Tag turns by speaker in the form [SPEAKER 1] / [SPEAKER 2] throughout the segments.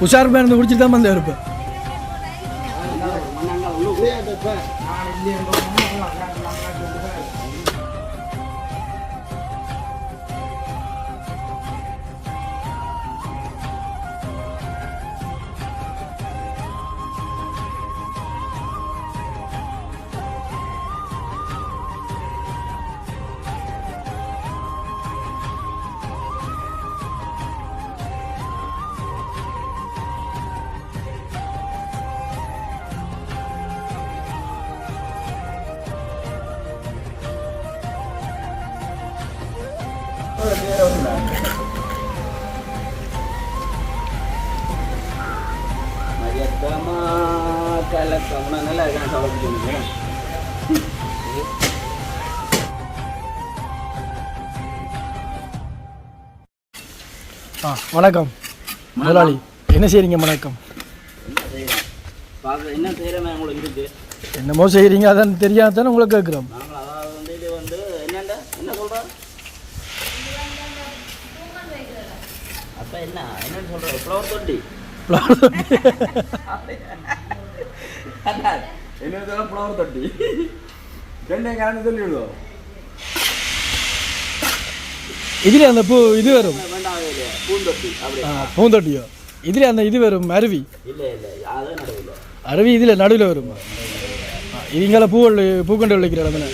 [SPEAKER 1] உஷார் பேருந்து பிடிச்சிட்டு தான் வந்து இருப்பேன் ஆ வணக்கம். முதலாளி என்ன செய்றீங்க வணக்கம்?
[SPEAKER 2] என்ன செய்யறமே உங்களுக்கு இருக்கு?
[SPEAKER 1] என்னமோ செய்கிறீங்க அதான் தெரியாத தானே உங்களை கேட்குறோம்
[SPEAKER 2] என்ன என்ன சொல்ல ஃப்ளவர் தொட்டி. ரெண்டே காரணம் சொல்லி விடுவோம்
[SPEAKER 1] இதில் அந்த பூ இது வரும். பூந்தொட்டியோ? இதில் அந்த இது வரும் அருவி. அருவி இதில் நடுவில் வரும். இதுங்கால பூ பூக்கொண்டு விளைக்கிற இடத்துல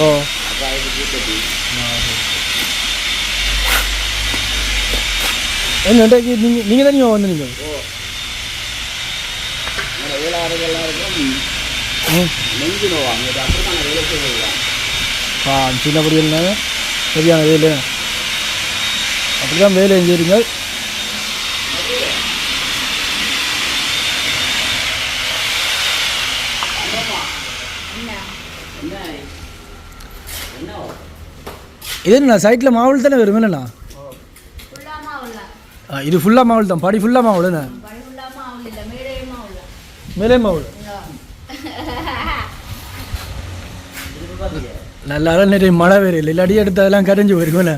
[SPEAKER 1] ஓ. என்ன நீங்கள் நீங்கள் தானே வந்து நீங்கள்
[SPEAKER 2] நெஞ்சு அப்படிதான்
[SPEAKER 1] ஆ சின்னப்படி இருந்தாங்க சரியான வேலை. அப்படி தான் வேலை
[SPEAKER 2] என்ன
[SPEAKER 1] இது என்ன சைட்டில் மாவுள் தானே வரும் ஆ, இது ஃபுல்லாக மாவுள் தான். படி ஃபுல்லாக மாவுள் மேலே மாவுள் நல்லா நிறைய மழை வேறு இல்லை இல்லாடி எடுத்ததெல்லாம் கரைஞ்சி
[SPEAKER 3] போயிருக்கும்ல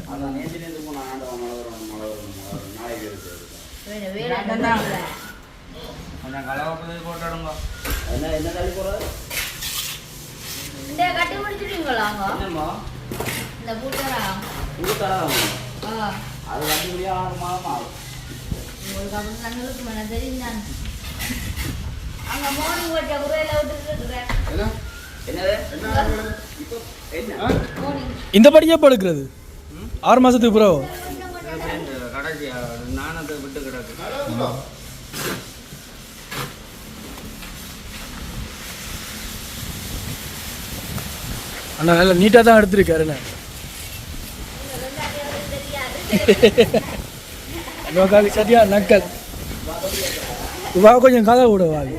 [SPEAKER 2] அது கட்டி ஆறு மாதம் ஆகும்
[SPEAKER 3] உங்களுக்கு அப்புறம் தங்களுக்கு மன தெரியும் நான் குறையில விட்டுட்டு இருக்கிறேன்
[SPEAKER 1] இந்த படியே படுக்கிறது. ஆறு மாதத்துக்கு பிறகு.
[SPEAKER 2] விட்டு கிடக்கு
[SPEAKER 1] அண்ணா நல்லா நீட்டாக தான் எடுத்திருக்காரு என்ன சரியா நக்கல். வா கொஞ்சம் கதை விட வாங்க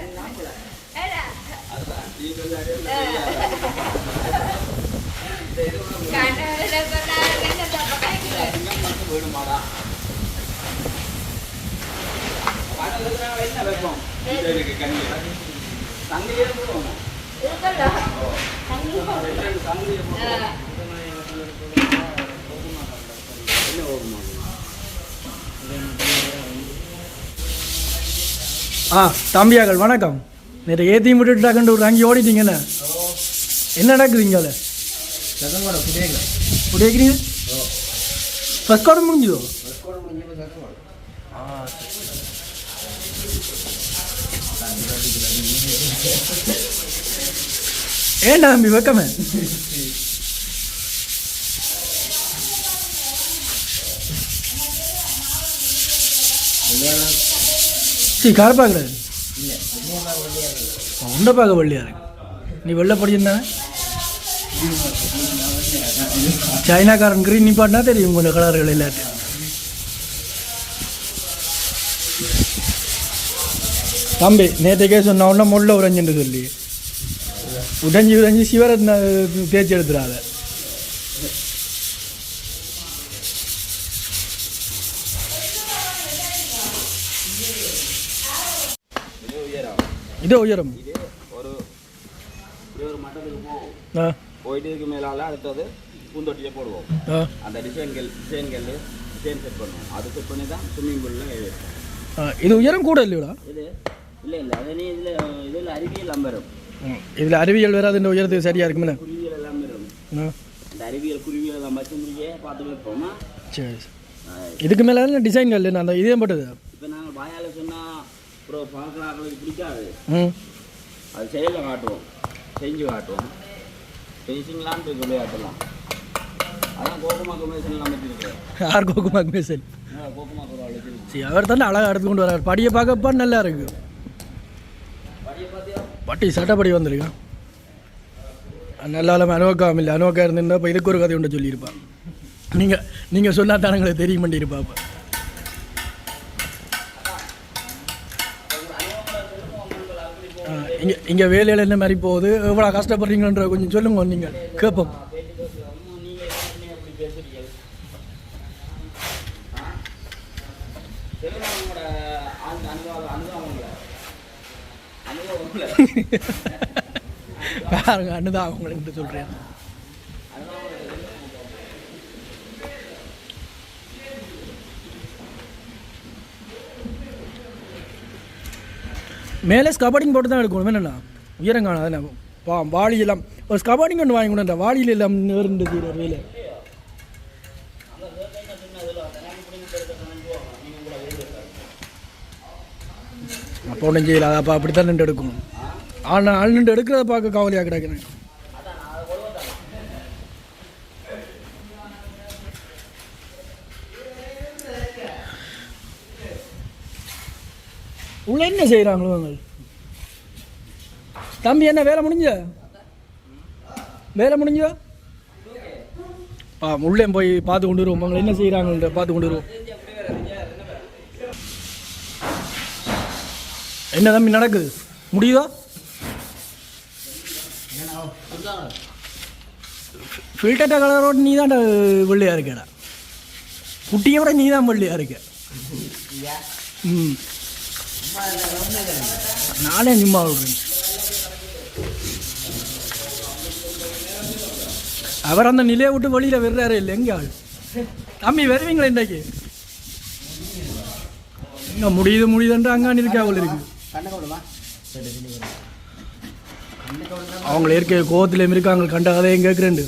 [SPEAKER 2] என்ன வைப்போம் போடுவோம் போடுவோம்
[SPEAKER 3] ஆ.
[SPEAKER 2] என்ன போகுமா
[SPEAKER 1] ஆ தம்பியாக்கள் வணக்கம். நேற்று ஏற்றி விட்டுட்டாக்கண்டு ஒரு அங்கே ஓடிட்டீங்கண்ணே என்ன நடக்குதுங்க புடிக்கிறீங்க ஃபஸ்ட் கோடம் முடிஞ்சுதோ ஏன்டா தம்பி வெக்கமே சரி கார் பார்க்குறாரு உண்டை பார்க்க வெள்ளையா இருக்கு நீ வெள்ளை படிச்சிருந்தானே சைனாக்காரன் கிரீன் நிப்பாட்டினா தெரியும் கொஞ்சம் கலர்கள் எல்லாத்தையும். தம்பி நேற்றுக்கே சொன்ன உடனே முள்ள உறைஞ்சுன்னு சொல்லி. உடைஞ்சி உடைஞ்சி சிவரத்ன தேய்ச்சி எடுத்துடாத
[SPEAKER 2] இது உயரம். ஒரு ஒரு மட்டத்துக்கு போகும்
[SPEAKER 1] ஆ.
[SPEAKER 2] போயிட்டு இதுக்கு மேலால அடுத்தது பூந்தொட்டியை போடுவோம். அந்த டிசைன்கள் டிசைன்கள் ஸ்டேர் செட் பண்ணுவோம். அது செட் பண்ணி தான் ஸ்விம்மிங் பூலில்
[SPEAKER 1] இது உயரம் கூட இல்லையோடா?
[SPEAKER 2] இது இல்லை இல்லை. அது நீ இதில் இதில் அறிவியல் வரும்.
[SPEAKER 1] இதில் அறிவியல் வேறு இந்த உயரத்துக்கு சரியாக இருக்குமே
[SPEAKER 2] குருவியல் எல்லாம் வரும். இந்த அறிவியல் குருவியல் எல்லாம் வச்சு முடியே பார்த்து வைப்போமா?
[SPEAKER 1] சரி. இதுக்கு மேலே டிசைன் இல்லை அந்த இதே போட்டது.
[SPEAKER 2] இப்போ நாங்கள் வாயால் சொன்னால் அப்புறம் பார்க்குறாங்களுக்கு பிடிக்காது.
[SPEAKER 1] ம்.
[SPEAKER 2] அது செயலில் காட்டுவோம். செஞ்சு காட்டுவோம். பேசிங்களான்னு போய் விளையாட்டலாம்
[SPEAKER 1] யார் கோகுமாக்கு மேசல்
[SPEAKER 2] கோகுமா ஒரு ஆள் வச்சு
[SPEAKER 1] சரி அவர் தானே அழகாக எடுத்து கொண்டு வரார் படியை பார்க்கப்பா நல்லா இருக்கு. பட்டி சட்டப்படி வந்திருக்கான் நல்லா இல்லாமல் அனுவக்காம இல்லை. அனுவக்கா இருந்திருந்தா இப்போ இதுக்கு ஒரு கதை உண்டு சொல்லியிருப்பான். நீங்கள் நீங்கள் சொன்னா தானங்களை தெரிய மாட்டிருப்பா இங்கே இங்கே வேலையில் என்ன மாதிரி போகுது? எவ்வளோ கஷ்டப்படுறீங்கன்ற கொஞ்சம் சொல்லுங்க நீங்கள் கேட்போம் பாருங்க அண்ணுதான் அவங்களுக்கு சொல்கிறேன் மேலே ஸ்கபாடிங் போட்டு தான் எடுக்கணும். என்னண்ணா உயரங்கான காணாது பா வாளி எல்லாம் ஒரு ஸ்கபாடிங் ஒன்று வாங்கி கொண்டு வாளியில் எல்லாம் நேர்ந்து தீர வேலை அப்போ ஒன்றும் செய்யல அதை அப்போ அப்படி தான் நின்று எடுக்கணும். ஆனால் ஆள் நின்று எடுக்கிறத பார்க்க கவலையாக கிடக்கிறேன். உள்ள என்ன செய்கிறாங்களோ அவங்க தம்பி என்ன வேலை முடிஞ்ச? வேலை முடிஞ்சா ஆ உள்ளே போய் பார்த்து கொண்டு வருவோம். அவங்க என்ன செய்கிறாங்கன்ற பார்த்து கொண்டு வருவோம். என்ன தம்பி நடக்குது? முடியுதா? ஃபில்டர்ட்ட கலரோட நீ தான் வெள்ளையாக இருக்கடா. குட்டியை விட நீ தான் வெள்ளையாக இருக்க. ம். நானே சும்மா விடுறேன் அவர் அந்த நிலையை விட்டு வழியில் விடுறாரு இல்லை எங்கே ஆள் தம்பி வருவீங்களா இன்றைக்கு இங்கே முடியுது முடியுதுன்ற அங்கான் இருக்கா அவள் இருக்கு அவங்கள இருக்க கோவத்தில் இருக்காங்க கண்ட கதையும் கேட்குறேன்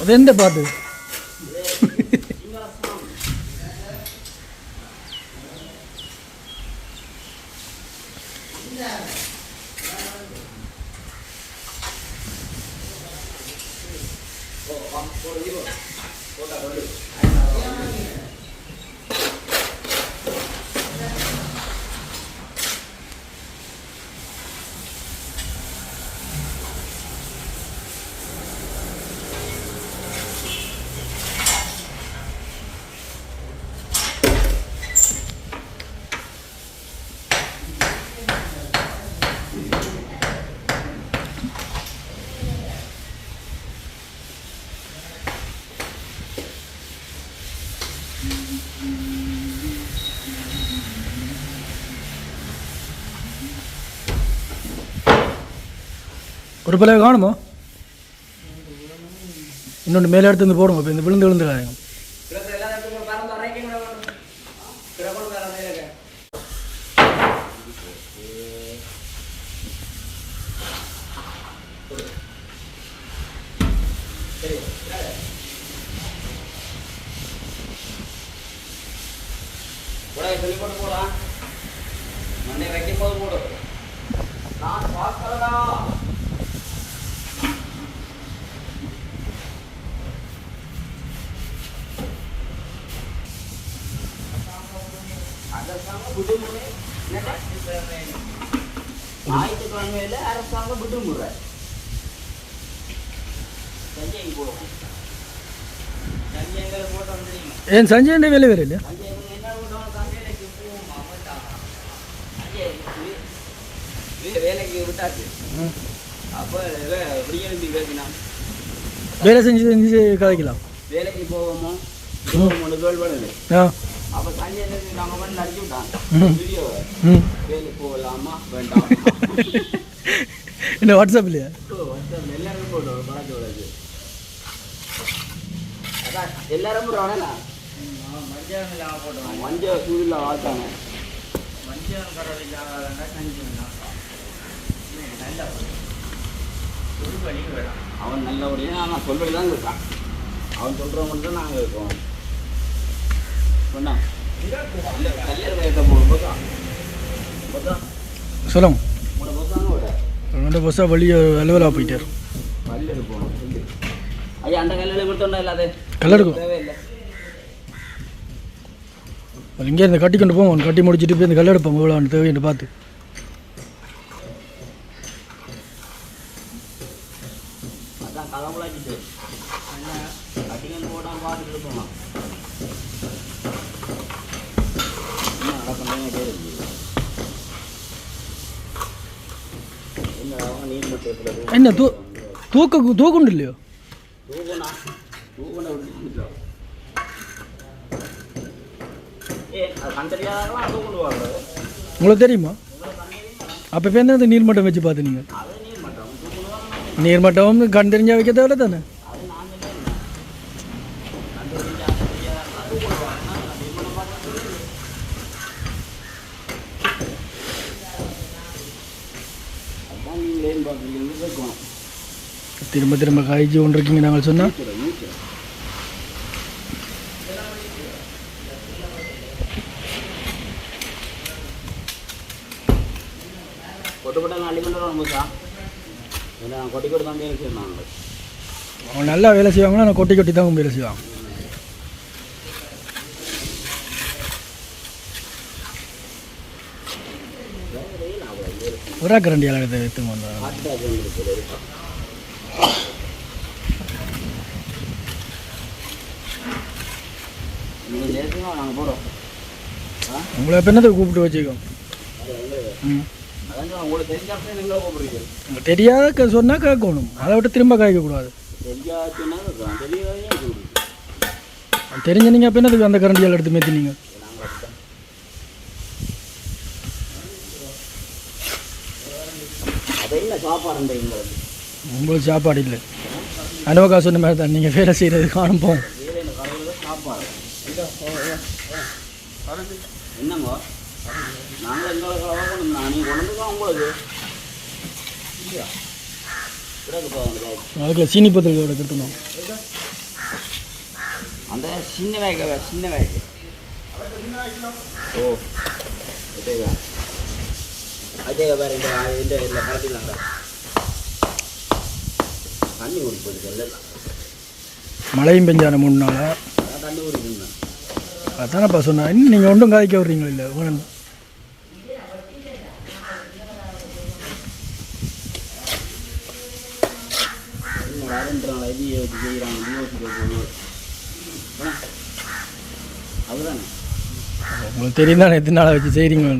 [SPEAKER 1] அது எந்த ஒரு பிள்ளை காணுமோ? இன்னொன்று மேலே எடுத்து வந்து போடுங்க இப்போ இந்த விழுந்து விழுந்துடாங்க
[SPEAKER 2] பிறகு எல்லா இடத்துக்கும் பறந்து அரைக்கீங்க பிறகு வேற நேரங்க போடா சொல்லி போட்டு போடலாம் மண்ணை வைக்கும் போது போடு நான் பார்க்கலடா அரசாங்கம் விடுமுறை ஞாயிற்றுக்கிழமையில அரசாங்கம் விடுமுறை. சஞ்சய் போடுவோம். சஞ்சயங்களை போட்டு வந்துடுங்க
[SPEAKER 1] ஏன் சஞ்சய் வேலை வேறு இல்லையா?
[SPEAKER 2] சஞ்சய் என்ன போட்டோம் சந்தையிலைக்கு போவோம் அவன்தான் சஞ்சய் வே- வேலைக்கு விட்டாச்சு. அப்போ விடியெழும்பி கேட்கணும்
[SPEAKER 1] வேலை செஞ்சு செஞ்சு கதைக்கலாம்.
[SPEAKER 2] வேலைக்கு போவோமோ கேள்வி
[SPEAKER 1] ஆ.
[SPEAKER 2] அப்போ சஞ்சய் நாங்கள் வந்து அடிச்சு விட்டான்
[SPEAKER 1] ம்.
[SPEAKER 2] வீடியோவை வேலைக்கு போகலாமா வேண்டாம்
[SPEAKER 1] என்ன வாட்ஸ்அப்லையா
[SPEAKER 2] எல்லாரும் போட்டோம் பழக்க விடாது அதான் எல்லாரும் போடுறவனா மஞ்சள் சூரில் வாழ்த்தாங்க அவன் நல்லபடியாக நான் சொல்றது தான் இருக்கான் அவன் சொல்கிற மட்டும் தான் நாங்கள் இருக்கோம் சொன்னா. இல்லை கல்யாண வயசை போகும் போதா போதா
[SPEAKER 1] சொல்லுங்க ரெண்டு பஸ்ஸாக வெளியே அலுவலாக போயிட்டார்.
[SPEAKER 2] ஐயா அந்த கல்லில் கொடுத்தோண்டா இல்லாத
[SPEAKER 1] கல் எடுக்கும்.
[SPEAKER 2] தேவையில்லை.
[SPEAKER 1] இங்கே இருந்து கட்டி கொண்டு போவோம். கட்டி முடிச்சுட்டு போய் இந்த கல் எடுப்போம். எவ்வளோ தேவைன்னு பார்த்து
[SPEAKER 2] அதான் கலம்பலாக்கிட்டு கட்டிங்கன்னு போட்டால் பார்த்துட்டு இருப்போம் என்ன நடக்கணும் கேள்வி என்ன அவன் நீர் மட்டும் எப்படி
[SPEAKER 1] என்ன தூ தூக்க தூக்குண்டு இல்லையோ
[SPEAKER 2] தூக்கணா தூக்கண விட்டு ஏ அது கண்டறியாதான் அது தூக்குண்டு வாங்க
[SPEAKER 1] உங்களுக்கு தெரியுமா? அப்போ இப்போ என்ன நீர்மட்டம் வச்சு பார்த்து நீங்கள் நீர்மட்டம் கண் தெரிஞ்சா வைக்க தேவை தானே
[SPEAKER 2] அது நான் சொல்லேன் கண்டறிஞ்சா அது கொண்டு வாங்க நீர் மட்டும் பார்த்து அதான் நீங்களேன்னு பார்க்குறீங்க இருக்கணும்
[SPEAKER 1] திரும்ப திரும்ப காய்ச்சி ஒன்று இருக்கீங்க நாங்கள் சொன்னால்
[SPEAKER 2] கொட்டி தான் வேலை
[SPEAKER 1] அவங்க நல்லா வேலை செய்வாங்கன்னா நான் கொட்டி கொட்டி தான் வேலை செய்வாங்க. ஒரு கரண்டியால் எடுத்து வந்தாங்க
[SPEAKER 2] ஹார்ட் அட்டாக் வந்துருக்கு நீங்கள் நேரத்துக்கு நாங்கள் போகிறோம் ஆ
[SPEAKER 1] உங்களை இப்போ என்னத்தை கூப்பிட்டு வச்சுக்கோம் ம்.
[SPEAKER 2] உங்களுக்கு
[SPEAKER 1] தெரியாத சொன்னால் கேட்கணும். அதை விட்டு திரும்ப காய்க்கக்கூடாது தெரிஞ்ச நீங்கள் அப்போ என்னதுக்கு அந்த கரண்டியால் எடுத்து
[SPEAKER 2] மேத்தினீங்க?
[SPEAKER 1] உங்களுக்கு சாப்பாடு இல்லை. அனுவக்கா சொன்ன மாதிரி தான். நீங்கள் வேலை செய்கிறது காணும் போவோம்
[SPEAKER 2] வேலை இந்த கடையில் சாப்பாடு என்னங்க? நாங்கள் எங்களை கலவாக்கணும் நான் நீங்கள் கொண்டு வந்து உங்களுக்கு? இல்லையா?
[SPEAKER 1] அதுக்குள்ள சீனி பத்திரிக்கையோட கட்டணும்
[SPEAKER 2] அந்த சின்ன வேக சின்ன வேக ஓ அதேவா அதேவா வேறு இந்த இந்த இதில் கலத்திக்கலாங்க தண்ணி குடிப்பது எல்லாம்
[SPEAKER 1] மழையும் பெஞ்சான மூணு நாளாக
[SPEAKER 2] அதான் தண்ணி குடிக்கணும்
[SPEAKER 1] அதானப்பா சொன்னேன். இன்னும் நீங்கள் ஒன்றும் காய்க்க விட்றீங்களா இல்லை? வேணும்
[SPEAKER 2] செய்கிறாங்க
[SPEAKER 1] உங்களுக்கு தெரியும் தானே எத்தனை நாளாக வச்சு செய்கிறீங்க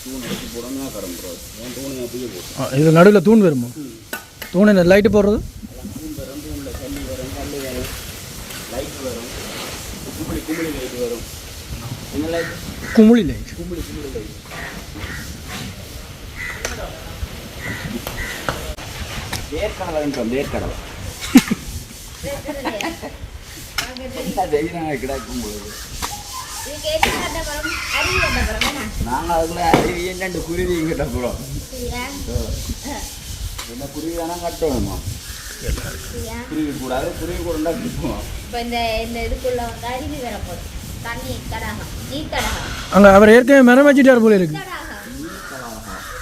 [SPEAKER 2] தூண் எடுத்து போடணும் கடம்புறோம் ஏன் தூணை அப்படியே போட்டு
[SPEAKER 1] இது நடுவில் தூண் வருமா? தூண் என்ன லைட்டு போடுறது?
[SPEAKER 2] வரும் லைட் வேர்க்கடலை செய்கிறாங்க கிடக்கும் பொழுது நாங்கள் அதுக்குள்ள அருவி என்னண்டு குருவி கிட்ட போகிறோம் என்ன குருவி தானே கட்டணுமா குருவி கூடாது குருவி கூட கட்டுவோம்.
[SPEAKER 3] இப்போ இந்த இந்த இதுக்குள்ள வந்து அருவி வரப்போகுது தண்ணி தடாகம் நீர் தடாகம்
[SPEAKER 1] அங்கே அவர் ஏற்கனவே மரம் வச்சுட்டார் போல இருக்கு.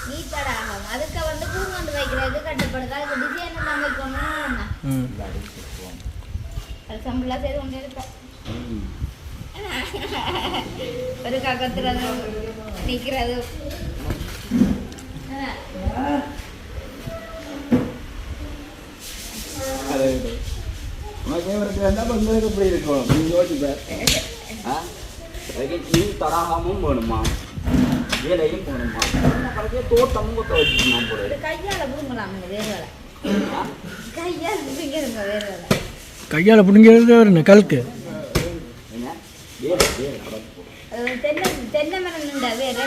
[SPEAKER 3] நீர் தடாகம் அதுக்கு வந்து கூங்கண்டு வைக்கிறது கட்டப்படுது. அதுக்கு டிசைன்
[SPEAKER 1] ம்.
[SPEAKER 3] அது சம்பளம் சரி ஒன்று இருக்கும்
[SPEAKER 2] இவருக்கு என்ன பண்ணுறதுக்கு இப்படி இருக்கும் நீ யோசிப்ப நீ தடாகமும் வேணுமா வேலையும் போகணுமா தோட்டமும் கொத்த வச்சுக்கணும் போல
[SPEAKER 3] கையால புடுங்கலாம் வேறு வேலை கையால புடுங்கிருங்க வேறு வேலை
[SPEAKER 1] கையால் பிடிங்கிறது கல்க்கு
[SPEAKER 2] என்ன வேலை வேலை கடக்கு போடும்
[SPEAKER 3] அது தென்னை தென்னை மரம் நின்றா வேறு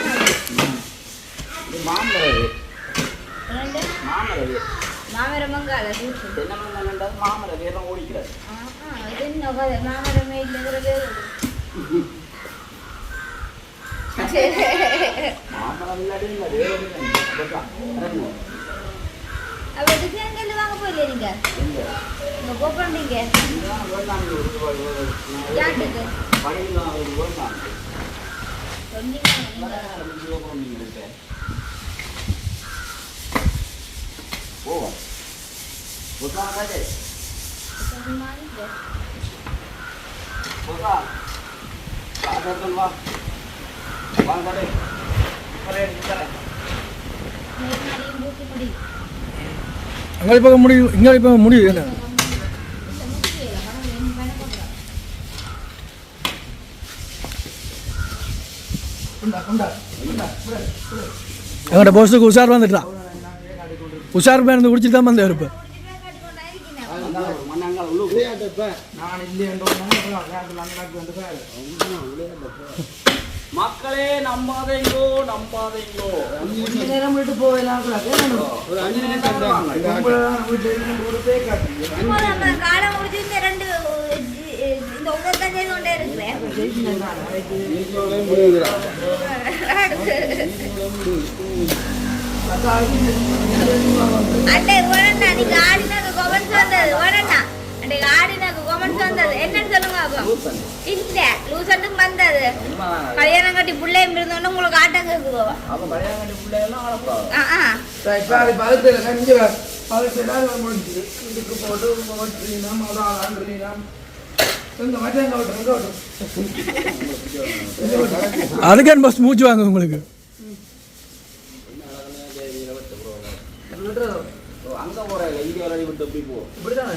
[SPEAKER 2] மாமரம் மாமரம்
[SPEAKER 3] மாமரம் மங்கால
[SPEAKER 2] தென்னை மரம் மாமரம்
[SPEAKER 3] இது என்ன? மாமரமே இல்லைங்கிற வேறு
[SPEAKER 2] மாமரம் இல்லாட்டி இல்லை வேறு இறங்குவோம்
[SPEAKER 3] அப்ப இதுக்கு எங்க வாங்க போயில நீங்க
[SPEAKER 2] எங்க
[SPEAKER 3] இங்க போப்பீங்க
[SPEAKER 2] இதுதான் வேண்டாம் ஒரு ரூபாய்
[SPEAKER 3] யாட்டுக்கு
[SPEAKER 2] பணியில் ஒரு வேண்டாம்
[SPEAKER 3] சொன்னீங்க நீங்க
[SPEAKER 2] போவோம் புத்தா காஜே
[SPEAKER 3] சும்மா இருங்க.
[SPEAKER 2] புத்தா காஜன் வா வாங்க கடை கடை கடை
[SPEAKER 3] நேத்து மதியம் பூட்டி முடி
[SPEAKER 1] அங்கே இப்போ முடியும் இங்கே இப்போ முடியும் என்ன? எங்கள்கிட்ட போஸ்ட்டுக்கு உஷார் வந்துட்டான். உஷார் பேர் இருந்து குடிச்சிட்டு தான் வந்து இருப்பேன்
[SPEAKER 2] மக்களே நம்பாதீங்கோ நம்பாதீங்கோ. ஒரு அஞ்சு நிமிஷம்
[SPEAKER 3] இப்போ நம்ம காலம் முடிஞ்சு இந்த ரெண்டு இந்த உதத்தான் செய்து கொண்டே இருக்கிறேன் வந்தது வந்தது. என்னன்னு சொல்லுங்க அப்போ இல்ல லூசண்டுக்கு வந்தது. கல்யாணம் கட்டி பிள்ளையும் இருந்தோன்னு உங்களுக்கு ஆட்டம் கேக்குதோ
[SPEAKER 2] அப்ப கல்யாணம் பிள்ளைகள்லாம் அழப்பா
[SPEAKER 3] ஆ ஆ.
[SPEAKER 4] இப்போ அது பழுத்தில் கஞ்சி பழுத்தில் முடிஞ்சுது இதுக்கு போட்டு அதான்
[SPEAKER 1] அதுக்கே பஸ் மூச்சு வாங்க உங்களுக்கு.
[SPEAKER 2] அங்க போற இந்தியா விளையாடி விட்டு எப்படி போ.
[SPEAKER 4] இப்படிதானே?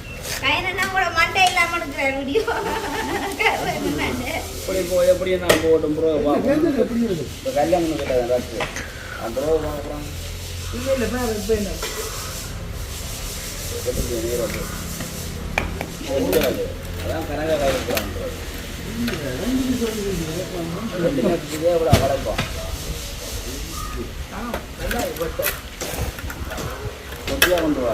[SPEAKER 3] கைனா கூட இல்லாம
[SPEAKER 2] போ எப்படி நான் போட்டும் ப்ரோ
[SPEAKER 4] எப்படி
[SPEAKER 2] இப்போ கல்யாணம் கேட்டேன் ப்ரோ அப்புறம்
[SPEAKER 4] இல்லை இல்லை இப்போ என்ன
[SPEAKER 2] முடியாது அதான் கனகாக இருக்கிறான் இதே கொண்டு வா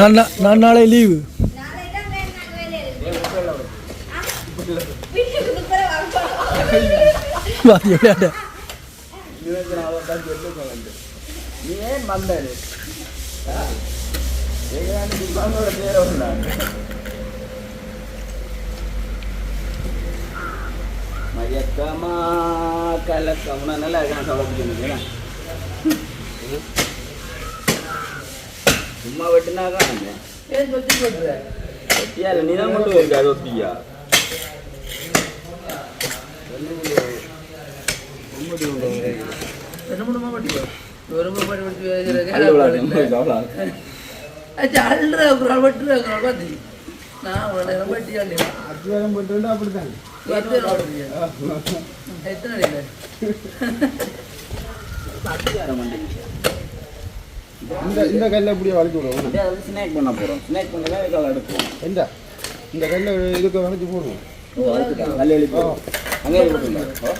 [SPEAKER 1] நான் நான் நாளை லீவு
[SPEAKER 2] மயக்கமா கலக்கம் நல்லா இருக்கணும் சொல்ல சும்மா வெட்டினாதான்
[SPEAKER 4] ஏன் சொல்லி போட்டுற?
[SPEAKER 2] ஒத்தியா இல்லை நீ தான் கொண்டு போயிருக்க அது ஒத்தியா
[SPEAKER 4] ரெண்டு மூணு மாவட்டி ஒரு மாவட்டி படிச்சு அல்ற ஒரு வெட்டுற பார்த்து நான் ஒரு நேரம் வெட்டி
[SPEAKER 5] அத்தியாரம் போட்டு அப்படித்தான்.
[SPEAKER 4] எத்தனை அடியில்?
[SPEAKER 5] இந்த இந்த கல்லை அப்படியே வளைச்சு விடுவோம்.
[SPEAKER 2] ஸ்நாக் பண்ண போகிறோம் ஸ்நாக் பண்ணதான் இதுக்காக எடுப்போம்
[SPEAKER 5] எந்த? இந்த கல்லை இதுக்கு வளைச்சு போடுவோம்.
[SPEAKER 2] கல் எழுப்பி. அங்கே ஓ.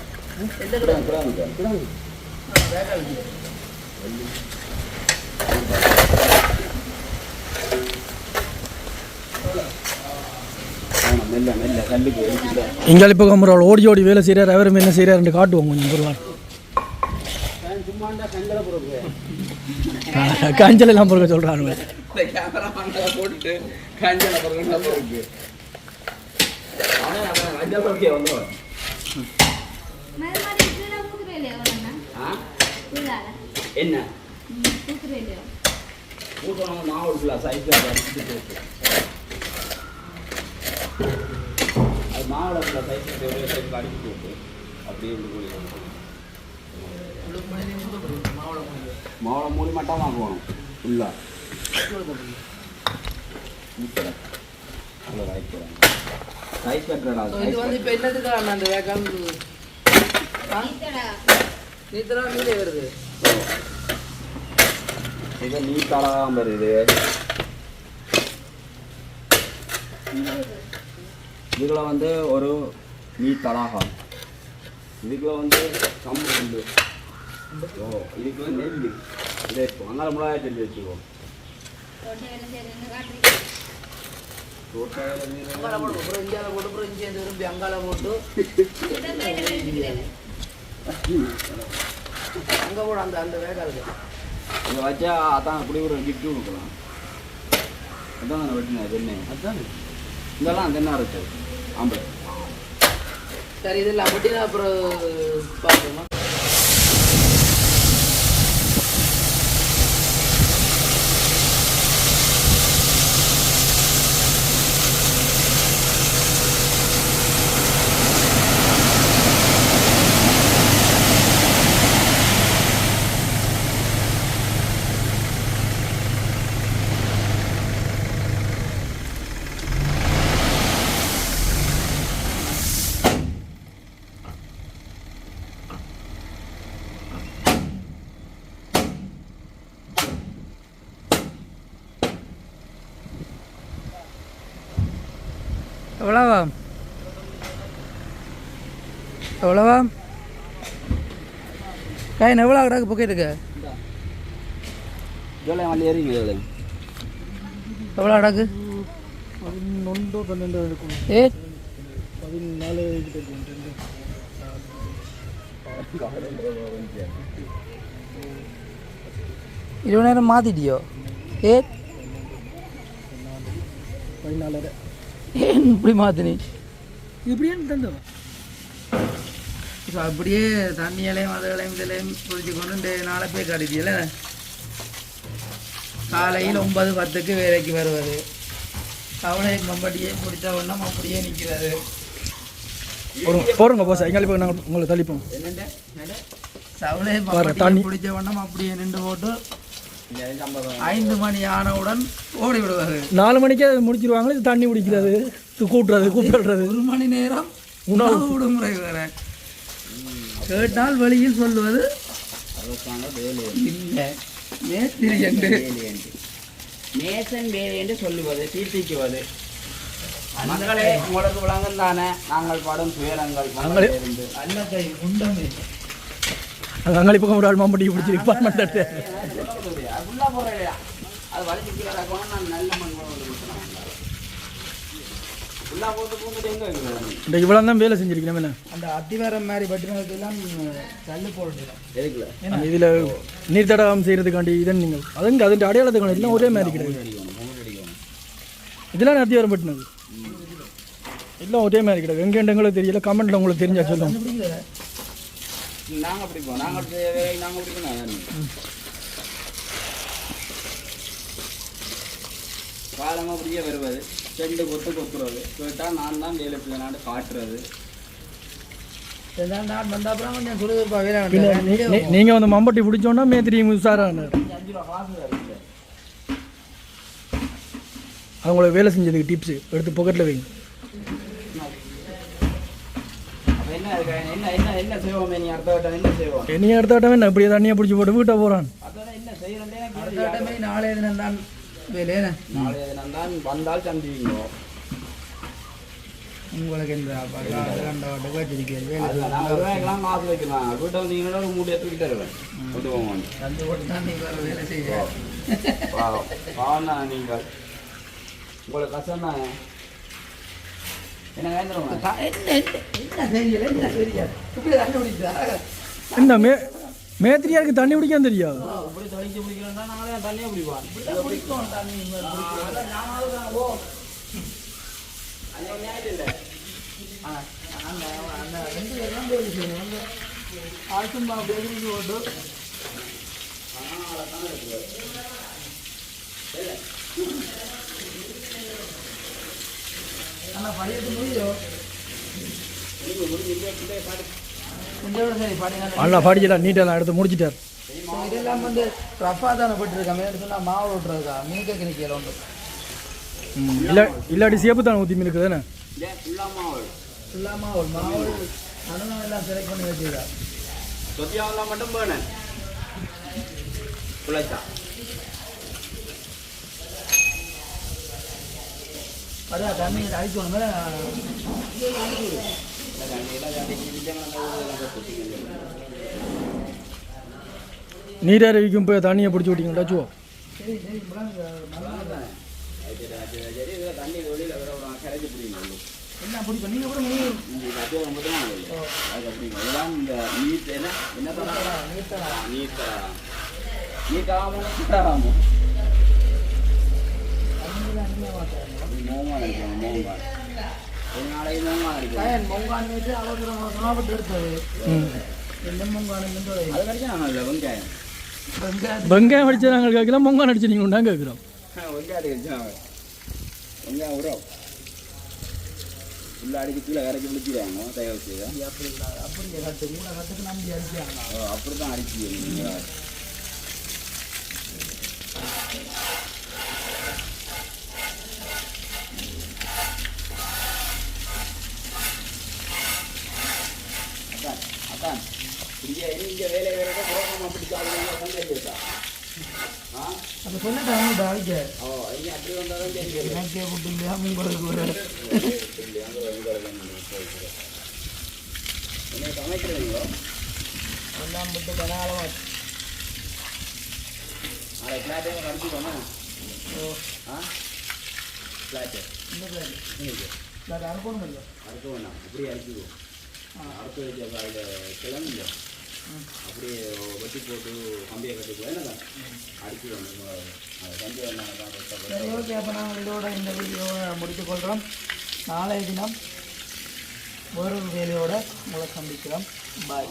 [SPEAKER 2] கல்லுக்கு எடுத்துட்டு
[SPEAKER 1] இங்கே இப்போ கம்பரால் ஓடி ஓடி வேலை செய்கிறார் அவரும் என்ன செய்கிறாருன்னு காட்டுவோம் கொஞ்சம்
[SPEAKER 2] போகிறது
[SPEAKER 1] காஞ்சல் எல்லாம் பொருக்க சொல்கிறாங்க
[SPEAKER 2] இந்த கேமரா போட்டுட்டு காஞ்சல போகிறது இருக்கு. பொறுக்கே என்ன? ஊற்றணும் மாவு ஃபுல்லாக சைக்கிள் அது மாவில் ஃபுல்லாக சைக்கிள் ஒரே சைக்கிள் அடிச்சு போட்டு அப்படியே உள்ள மாவுளை மூடி மட்டும் வாங்குவோம் ஃபுல்லாக கட்டுறடா
[SPEAKER 4] இது வந்து இப்போ என்னதுக்கு அந்த வேக்கால்
[SPEAKER 3] நீத்தடா
[SPEAKER 4] நீரே வருது.
[SPEAKER 2] இது நீட்டாலாம் வருது. இதுல வந்து ஒரு நீ தடாகம் இதுக்குள்ள வந்து கம்பு புல்லு ஓ இதுக்கு வந்து நெல் இதை அங்கால மிளகாய் செஞ்சு வச்சுக்கோ
[SPEAKER 3] தொண்டை
[SPEAKER 4] அங்கால போட்டு அப்புறம் இந்தியாவில் போட்டு அப்புறம் அங்கால போட்டு அங்கே போட அந்த அந்த வேக்காலுக்கு
[SPEAKER 2] இதை வச்சா அதான் அப்படி ஒரு கிஃப்ட் கொடுக்கலாம் அதான் நான் வெட்டினேன் தென்னை
[SPEAKER 4] அதுதான்
[SPEAKER 2] இதெல்லாம் தென்னை அரைச்சது ஆம்பளை
[SPEAKER 4] சரி இதெல்லாம் அப்படின்னா அப்புறம் பார்க்கணுமா எவ்வளவா காயின் எவ்வளோ கிடக்கு பொக்கெட்டுக்கு எவ்வளோ கிடக்கு
[SPEAKER 1] பதினொன்று பன்னெண்டு இருக்கும்.
[SPEAKER 4] ஏ?
[SPEAKER 1] பதினாலு கிட்ட இருக்கும் ரெண்டு.
[SPEAKER 4] இருபது நேரம் மாற்றிட்டியோ ஏ?
[SPEAKER 1] பதினாலரை
[SPEAKER 4] ஏன் இப்படி மாற்றினி
[SPEAKER 1] இப்படியே தந்தோம்
[SPEAKER 4] இப்போ அப்படியே தண்ணியிலையும் அதுகளையும் இதுலையும் குளிச்சு கொண்டு இந்த நாளை போய் காட்டிட்டியல காலையில் ஒன்பது பத்துக்கு வேலைக்கு வருவது அவளை மம்பட்டியே பிடிச்ச ஒன்றும் அப்படியே நிற்கிறது
[SPEAKER 1] போருங்க போருங்க போஸ் எங்கே இப்போ நாங்கள் உங்களை தள்ளிப்போம்.
[SPEAKER 4] சவுளை
[SPEAKER 1] தண்ணி.
[SPEAKER 4] பிடிச்ச ஒன்றும் அப்படியே நின்று போட்டு ஐந்து மணி ஆனவுடன் ஓடி விடுவது
[SPEAKER 1] நாலு மணிக்கே அதை முடிச்சிருவாங்களே இது தண்ணி குடிக்கிறது கூட்டுறது கூப்பிடுறது.
[SPEAKER 4] ஒரு மணி நேரம்
[SPEAKER 1] உணவு.
[SPEAKER 4] உணவு விடுமுறை வேற. கேட்டால்
[SPEAKER 2] அரசாங்க வேலை
[SPEAKER 4] இல்லை. மேஸ்திரி என்று.
[SPEAKER 2] வேலை என்று. மேசன் வேலை என்று சொல்லுவது தீர்த்திக்குவது. மக்களே உங்களுக்கு விளங்கும் தானே நாங்கள் படும் துயரங்கள்.
[SPEAKER 1] நாங்களே-
[SPEAKER 2] இருந்து
[SPEAKER 4] அல்ல கை உண்டமே
[SPEAKER 1] அங்கே இப்போ ஒரு ஆள் மாம்பட்டி பிடிச்சி டிபார்ட்மெண்ட்
[SPEAKER 2] அது வலிச்சு கீழே நல்ல மண் கொண்டு வந்து ஃபுல்லாக போட்டு பூந்துட்டு எங்கே வைக்கிறது
[SPEAKER 1] இந்த இவ்வளோ தான் வேலை செஞ்சிருக்கணும் என்ன?
[SPEAKER 4] அந்த அத்திவாரம் மாதிரி பட்டினத்துலாம் போட்டுடும்
[SPEAKER 2] எதுக்குல?
[SPEAKER 1] இதில் நீர் தடாகம் செய்கிறதுக்காண்டி இதன் நீங்கள் அதுங்க அதுக்கு அடையாளத்துக்கான எல்லாம் ஒரே மாதிரி கிடையாது இதெல்லாம் அத்தியாரம் பட்டினது. எல்லாம் ஒரே மாதிரி கிடையாது எங்கே எங்களுக்கு தெரியல கமெண்ட்டில் உங்களுக்கு தெரிஞ்சா சொல்லுங்க.
[SPEAKER 2] நாங்கள் பிடிப்போம். நாங்கள் நாங்கள் பிடிக்கணும் காலமாக அப்படியே வருவது ரெண்டு கொத்து கொத்துறது. கேட்டால் நான் தான் வேலை பிள்ளைனாண்டு காட்டுறது.
[SPEAKER 4] நான் வந்த
[SPEAKER 1] மம்பட்டி பிடிச்சோன்னா மேத்திரி உஷாரான அவங்கள வேலை செஞ்சதுக்கு டிப்ஸு எடுத்து பொக்கெட்டில் வைங்க.
[SPEAKER 2] அப்போ என்ன இருக்கு? என்ன என்ன என்ன செய்வோமே நீ அடுத்த வட்டம் என்ன செய்வோம்?
[SPEAKER 1] நீ அடுத்த வட்டமே என்ன? இப்படியே தண்ணியை பிடிச்சி போட்டு வீட்டை போகிறான்
[SPEAKER 2] அதோட என்ன செய்யறதே
[SPEAKER 4] அடுத்த வட்டமே தினம் தான் வேலையே?
[SPEAKER 2] நாளைய தினம் தான் வந்தால் சந்திவிங்க
[SPEAKER 1] உங்களுக்கு இந்த ரெண்டு வாட்டுக்கு வச்சிருக்கேன்
[SPEAKER 2] காசு வைக்கலாம் வீட்டை வந்தீங்கன்னா ஒரு மூட்டை தூக்கிட்டு வருவேன். கொண்டு போவோம்
[SPEAKER 1] ரெண்டு வாட்டு தான் நீங்கள் வேலை செய்ய.
[SPEAKER 2] பாவம்னா நீங்கள். உங்களுக்கு கஷ்டம் தான்? என்ன
[SPEAKER 4] என்ன என்ன தெரியல என்ன தெரியல இப்படி கண்டுபிடிச்சா
[SPEAKER 1] இந்த மே மேத்திரியாருக்கு தண்ணி பிடிக்காம தெரியாது
[SPEAKER 2] அண்ணா தனிச்சு பிடிக்கிறோம்னா நாங்களே தண்ணியே பிடிப்போம்
[SPEAKER 4] பிடிக்கும் தண்ணி முடியும்
[SPEAKER 1] அண்ணா படிக்கலாம் நீட்டெல்லாம் எடுத்து முடிச்சிட்டார்.
[SPEAKER 4] இதெல்லாம் வந்து ரஃபா தானே போட்டுருக்காங்க சொன்னால் மாவு விட்டுருக்கா மீக்க கிணிக்கையில் உண்டு.
[SPEAKER 1] இல்ல இல்லாட்டி சேப்பு தானே ஊற்றி இருக்குது தானே
[SPEAKER 2] ஃபுல்லாக மாவு.
[SPEAKER 4] ஃபுல்லாக மாவு மாவு அனுபவம் எல்லாம் செலக்ட் பண்ணி வச்சுருக்கா?
[SPEAKER 2] சொத்தியாவெல்லாம் மட்டும் போனேன் பிள்ளைச்சா
[SPEAKER 4] அதான் தண்ணி அடிக்கணும் மேலே
[SPEAKER 1] நீர் அறிவிக்கும் போய் தண்ணியை பிடிச்சி விட்டீங்களா சுவோ
[SPEAKER 4] சரி சரி முழங்க
[SPEAKER 2] சரி இதில் தண்ணி வெளியில் வேற ஒரு கரைச்சி பிடிக்கணும்
[SPEAKER 4] என்ன பிடிக்கும் நீங்கள் நீர்
[SPEAKER 2] தான் இந்த நீட் என்ன என்ன பண்ணா நீட் நீட்டாமோ
[SPEAKER 4] அவசரம் அவசரப்பட்டு எடுத்தது. என்ன மொங்கான் என்று
[SPEAKER 2] அது வரைக்கும் நாங்கள் இல்லை வெங்காயம்.
[SPEAKER 4] வெங்காயம்
[SPEAKER 1] அடிச்சு நாங்கள் கேட்கலாம் பொங்கான் அடிச்சு நீங்கள் உண்டா கேட்குறோம்
[SPEAKER 2] வெங்காயம் உரம் உள்ள அடிச்சு கீழே கரைச்சி பிடிச்சிடுவாங்க தயார் செய்த.
[SPEAKER 4] அப்படி இல்லை அப்படி கட்டு மூணு கட்டுக்கு நம்பி அடிச்சாங்க
[SPEAKER 2] அப்படி தான் அடிச்சு நீங்கள் அதான் அதான் இங்கே வேலை வேலை புரோகிராம் இருக்கா ஆ?
[SPEAKER 4] அந்த சொன்னேன் அவங்கள்ட்ட அடிக்க
[SPEAKER 2] ஓ இங்கே அப்படி வந்தால் தான் தெரியும்
[SPEAKER 4] எனக்கே கூட்டு இல்லையா உங்களுக்கு ஒரு
[SPEAKER 2] என்ன சமைக்கிறீங்களோ?
[SPEAKER 4] எல்லாம் விட்டு கனாலமாக
[SPEAKER 2] நாளை ஃப்ளாட்டே அடிச்சுக்கோமா
[SPEAKER 4] ஓ.
[SPEAKER 2] ஆ? ஃப்ளாட்டு
[SPEAKER 4] இந்த பேர்
[SPEAKER 2] இன்னைக்கு
[SPEAKER 4] இல்லை அனுப்பணும் இல்லை
[SPEAKER 2] அறுக்க வேணாம் அப்படியே அடிச்சுக்குவோம் அறுத்து வச்ச அதில் அப்படியே வெட்டி போட்டு கம்பியை கட்டி போய் என்ன அடிச்சுடுவோம் அதை கம்பி வேணாம்
[SPEAKER 4] சரி ஓகே அப்போ நாங்கள் இதோட இந்த வீடியோவை முடித்துக்கொள்கிறோம் நாளைய தினம் வேறொரு வேலையோட உங்களை சந்திக்கிறோம். பாய்